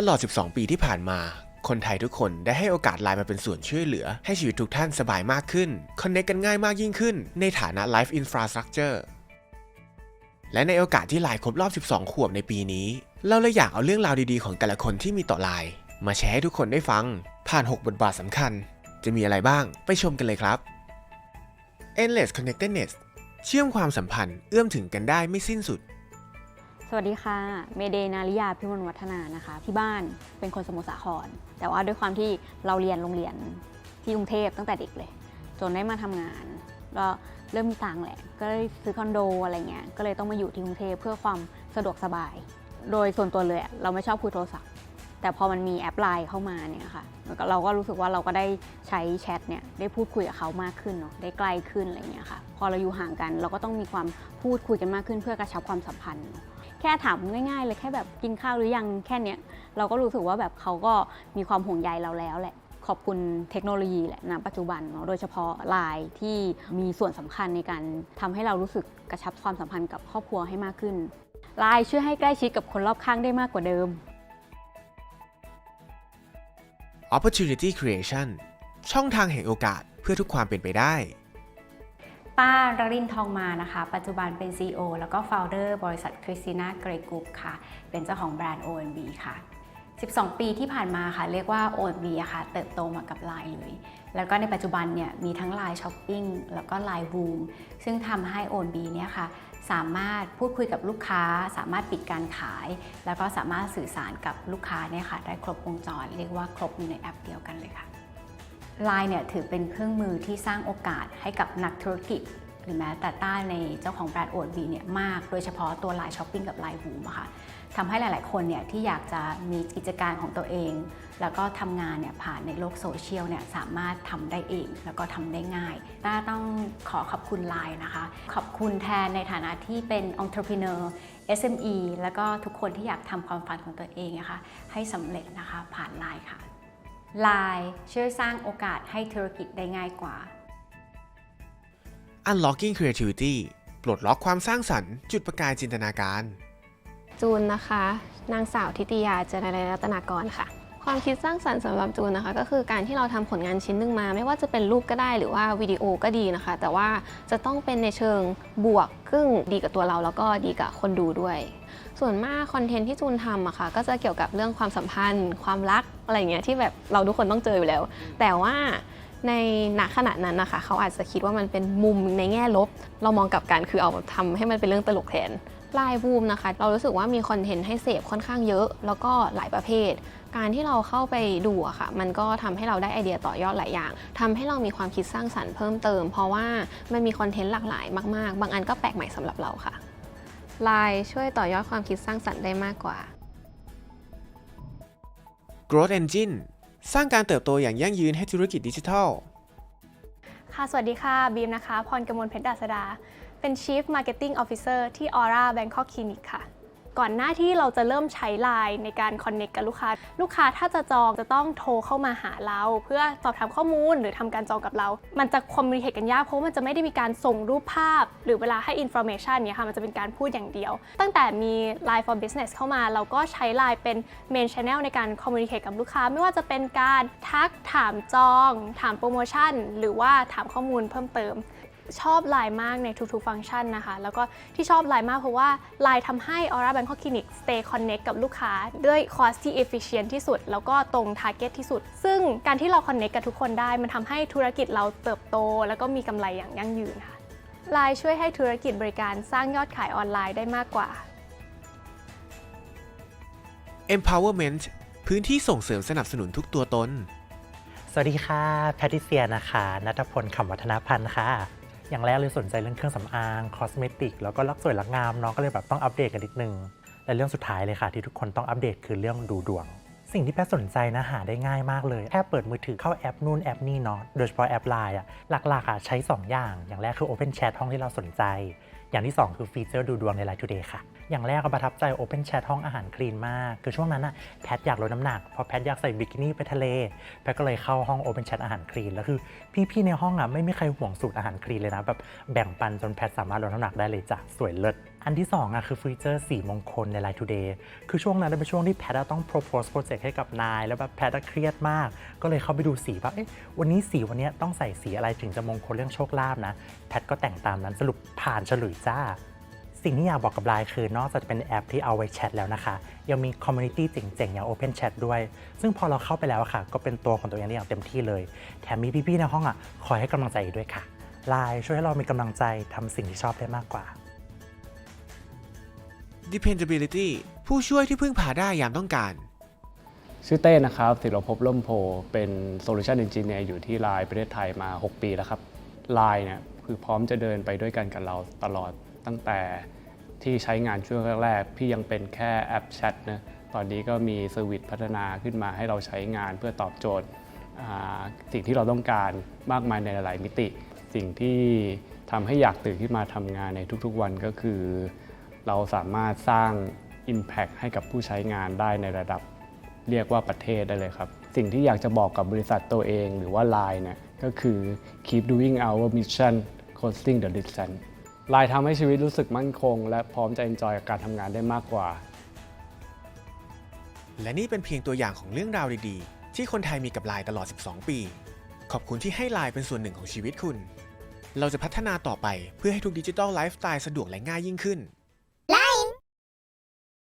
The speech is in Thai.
ตลอด 12 ปีที่ผ่านมาคนไทยทุกคนได้ให้โอกาสไลน์มาเป็นส่วนช่วยเหลือ ให้ชีวิตทุกท่านสบายมากขึ้น คอนเน c กันง่ายมากยิ่งขึ้น ในฐานะ Life Infrastructure และในโอกาสที่ไลน์ครบรอบ 12 ขวบในปีนี้ เราเลยอยากเอาเรื่องราวดีๆ ของแต่ละคนที่มีต่อไลน์มาแชร์ให้ทุกคนได้ฟัง ผ่าน 6 บทบาทสำคัญ จะมีอะไรบ้างไปชมกันเลยครับ Endless Connectedness เชื่อมความสัมพันธ์เอื้อมถึงกันได้ไม่สิ้นสุด สวัสดีค่ะ เมเดนาริยาพิมลวัฒนานะคะ ที่บ้านเป็นคนสมุทรสาคร แต่ว่าด้วยความที่เราเรียนโรงเรียนที่กรุงเทพตั้งแต่เด็กเลย จนได้มาทำงานก็เริ่มมีตังแหละ ก็เลยซื้อคอนโดอะไรเงี้ย ก็เลยต้องมาอยู่ที่กรุงเทพเพื่อความสะดวกสบาย โดยส่วนตัวเลยเราไม่ชอบคุยโทรศัพท์ แต่พอมันมีแอปไลน์เข้ามาเนี่ยค่ะ เราก็รู้สึกว่าเราก็ได้ใช้แชทเนี่ยได้พูดคุยกับเขามากขึ้นเนาะ ได้ใกล้ขึ้นอะไรเงี้ยค่ะ พอเราอยู่ห่างกัน เราก็ต้องมีความพูดคุยกันมากขึ้นเพื่อกระชับความสัมพันธ์เนอะ แค่ถามง่ายๆ เลยแค่แบบกินข้าวหรือยังแค่เนี้ยเราก็รู้สึกว่าแบบเขาก็มีความห่วงใยเราแล้วแหละ ขอบคุณเทคโนโลยีแหละนะปัจจุบันเนาะโดยเฉพาะไลน์ที่มีส่วนสำคัญในการทำให้เรารู้สึกกระชับความสัมพันธ์กับครอบครัวให้มากขึ้นไลน์ช่วยให้ใกล้ชิดกับคนรอบข้างได้มากกว่าเดิม Opportunity Creation ช่องทางแห่งโอกาสเพื่อทุกความเป็นไปได้ ป้ารรินทองมานะคะ ปัจจุบันเป็น CEO แล้วก็ Founder บริษัทคริสติน่าเกรกรุ๊ปค่ะ เป็นเจ้าของแบรนด์ OMB ค่ะ 12 ปีที่ผ่านมาค่ะ เรียกว่า OMB อะค่ะ เติบโตมากับ Line เลย แล้วก็ในปัจจุบันเนี่ยมีทั้ง Line Shopping แล้วก็ Line Room ซึ่งทำให้ OMB เนี่ยค่ะสามารถพูดคุยกับลูกค้า สามารถปิดการขาย แล้วก็สามารถสื่อสารกับลูกค้าเนี่ยค่ะได้ครบวงจร เรียกว่าครบอยู่ในแอปเดียวกันเลยค่ะ Line เนี่ยถือเป็นเครื่องมือที่สร้างโอกาสให้กับนักธุรกิจ หรือแม้แต่ต้าในเจ้าของแบรนด์โอดบีเนี่ยมาก โดยเฉพาะตัว Line Shopping กับ Line Room อะค่ะทำให้หลาย ๆ คนเนี่ยที่อยากจะมีกิจการของตัวเอง แล้วก็ทำงานเนี่ยผ่านในโลกโซเชียลเนี่ยสามารถทำได้เอง แล้วก็ทำได้ง่ายต้าต้องขอขอบคุณ Line นะคะ ขอบคุณแทนในฐานะที่เป็น entrepreneur SME แล้วก็ทุกคนที่อยากทำความฝันของตัวเองนะคะให้สำเร็จนะคะผ่าน Line ค่ะ Line ช่วยสร้างโอกาสให้ธุรกิจได้ง่ายกว่า Unlocking Creativity ปลดล็อกความสร้างสรรค์จุดประกายจินตนาการ จูนนะคะ นางสาวทิติยาเจริญรัตนากรค่ะ ความคิดสร้างสรรค์สำหรับจูนนะคะ ก็คือการที่เราทำผลงานชิ้นหนึ่งมา ไม่ว่าจะเป็นรูปก็ได้หรือว่าวิดีโอก็ดีนะคะ แต่ว่าจะต้องเป็นในเชิงบวกซึ่งดีกับตัวเราแล้วก็ดีกับคนดูด้วย ส่วนมากคอนเทนต์ที่จูนทำอะค่ะก็จะเกี่ยวกับเรื่องความสัมพันธ์ ความรัก อะไรเงี้ยที่แบบเราทุกคนต้องเจออยู่แล้ว แต่ว่าในณขณะนั้นนะคะเขาอาจจะคิดว่ามันเป็นมุมในแง่ลบ เรามองกลับกันคือเอาทำให้มันเป็นเรื่องตลกแทนไลน์บูมนะคะ เรารู้สึกว่ามีคอนเทนต์ให้เสพค่อนข้างเยอะ แล้วก็หลายประเภท การที่เราเข้าไปดูอะค่ะ มันก็ทำให้เราได้ไอเดียต่อยอดหลายอย่างทำให้เรามีความคิดสร้างสรรค์เพิ่มเติม เพราะว่ามันมีคอนเทนต์หลากหลายมาก ๆ บางอันก็แปลกใหม่สำหรับเราค่ะไลน์ช่วยต่อยอดความคิดสร้างสรรค์ได้มากกว่า Growth Engine สร้างการเติบโตอย่างยั่งยืนให้ธุรกิจดิจิทัล ค่ะ สวัสดีค่ะ บีมนะคะ พรกมลเพชรดาสดา เป็น Chief Marketing Officer ที่ Aura Bangkok Clinic ค่ะ ก่อนหน้าที่เราจะเริ่มใช้ Line ในการ Connect กับลูกค้า ลูกค้าถ้าจะจองจะต้องโทรเข้ามาหาเรา เพื่อสอบถามข้อมูลหรือทำการจองกับเรา มันจะคอมมูนิเคตกันยากเพราะมันจะไม่ได้มีการส่งรูปภาพ หรือเวลาให้ information เนี่ยค่ะมันจะเป็นการพูดอย่างเดียว ตั้งแต่มี Line for Business เข้ามาเราก็ใช้ Line เป็น Main Channel ในการคอมมูนิเคตกับลูกค้า ไม่ว่าจะเป็นการทักถามจอง ถามโปรโมชั่น หรือว่าถามข้อมูลเพิ่มเติม ชอบ Line มากในทุกๆฟังก์ชันนะคะ แล้วก็ที่ชอบ Line มากเพราะว่า Line ทำให้ Aura Bangkok Clinic stay connect กับลูกค้า ด้วยคอสที่ efficient ที่สุด แล้วก็ตรง target ที่สุด ซึ่งการที่เรา connect กับทุกคนได้ มันทำให้ธุรกิจเราเติบโต แล้วก็มีกำไรอย่างยั่งยืนค่ะ Line ช่วยให้ธุรกิจบริการสร้างยอดขายออนไลน์ได้มากกว่า Empowerment พื้นที่ส่งเสริมสนับสนุนทุกตัวตน สวัสดีค่ะ แพทริเซียนะคะ นัทพลคำวัฒนพันธ์ค่ะ อย่างแรกเลยสนใจเรื่องเครื่องสำอาง คอสเมติก แล้วก็รักสวยรักงามเนาะก็เลยแบบต้องอัปเดตกันนิดนึง และเรื่องสุดท้ายเลยค่ะที่ทุกคนต้องอัปเดตคือเรื่องดูดวง สิ่งที่แพทสนใจนะหาได้ง่ายมากเลย แค่เปิดมือถือเข้าแอปนู่นแอปนี่เนาะ โดยเฉพาะแอปไลน์อะหลักๆอะใช้ 2 อย่าง อย่างแรกคือ Open Chat ห้องที่เราสนใจ อย่างที่ 2 คือฟีเจอร์ดูดวงใน Line Today ค่ะ อย่างแรกก็ประทับใจ Open Chat ห้องอาหารคลีนมาก คือช่วงนั้นอะแพทอยากลดน้ำหนัก พอแพทอยากใส่บิกินี่ไปทะเล แพทก็เลยเข้าห้อง Open Chat อาหารคลีน แล้วคือพี่ๆในห้องอะไม่มีใครห่วงสูตรอาหารคลีนเลยนะ แบบแบ่งปันจนแพทสามารถลดน้ำหนักได้เลยจ้ะ สวยเลิศอันที่2อะคือฟีเจอร์สีมงคลใน Line Today คือช่วงนั้นเป็นช่วงที่แพทต้อง propose project ให้กับนาย แล้วแบบแพทเครียดมาก ก็เลยเข้าไปดูสีว่าเอ๊ะวันนี้สีวันนี้ต้องใส่สีอะไรถึงจะมงคลเรื่องโชคลาภนะ แพทก็แต่งตามนั้นสรุปผ่านฉลุยจ้า สิ่งที่อยากบอกกับไลน์คือนอกจากจะเป็นแอปที่เอาไว้แชทแล้วนะคะ ยังมีคอมมูนิตี้เจ๋งๆ อย่าง Open Chat ด้วย ซึ่งพอเราเข้าไปแล้วค่ะ ก็เป็นตัวของตัวเองได้อย่างเต็มที่เลย แถมมีพี่ๆในห้องอะคอยให้กำลังใจอีกด้วยค่ะไลน์ช่วยให้เรามีกำลังใจทำสิ่งที่ชอบได้มากกว่า dependability ผู้ช่วยที่พึ่งพาได้ยามต้องการ ชื่อเต้นะครับศิรภพล่มโพเป็น Solution Engineer อยู่ที่ Line ประเทศไทยมา 6 ปีแล้วครับ Line เนี่ยคือพร้อมจะเดินไปด้วยกันกับเราตลอดตั้งแต่ที่ใช้งานช่วงแรกๆ พี่ยังเป็นแค่แอปแชทนะตอนนี้ก็มีเซอร์วิสพัฒนาขึ้นมาให้เราใช้งานเพื่อตอบโจทย์สิ่งที่เราต้องการมากมายในหลายๆมิติ สิ่งที่ทำให้อยากตื่นขึ้นมาทำงานในทุกๆวันก็คือ เราสามารถสร้าง Impact ให้กับผู้ใช้งานได้ในระดับเรียกว่าประเทศได้เลยครับ สิ่งที่อยากจะบอกกับบริษัทตัวเองหรือว่า Line เนี่ยก็คือ keep doing our mission closing the distance Line ทำให้ชีวิตรู้สึกมั่นคง และพร้อมจะ enjoy กับการทำงานได้มากกว่า และนี่เป็นเพียงตัวอย่างของเรื่องราวดีๆ ที่คนไทยมีกับไลน์ตลอด 12 ปี ขอบคุณที่ให้ไลน์เป็นส่วนหนึ่งของชีวิตคุณ เราจะพัฒนาต่อไปเพื่อให้ทุกดิจิทัลไลฟ์สไตล์สะดวกและง่ายยิ่งขึ้น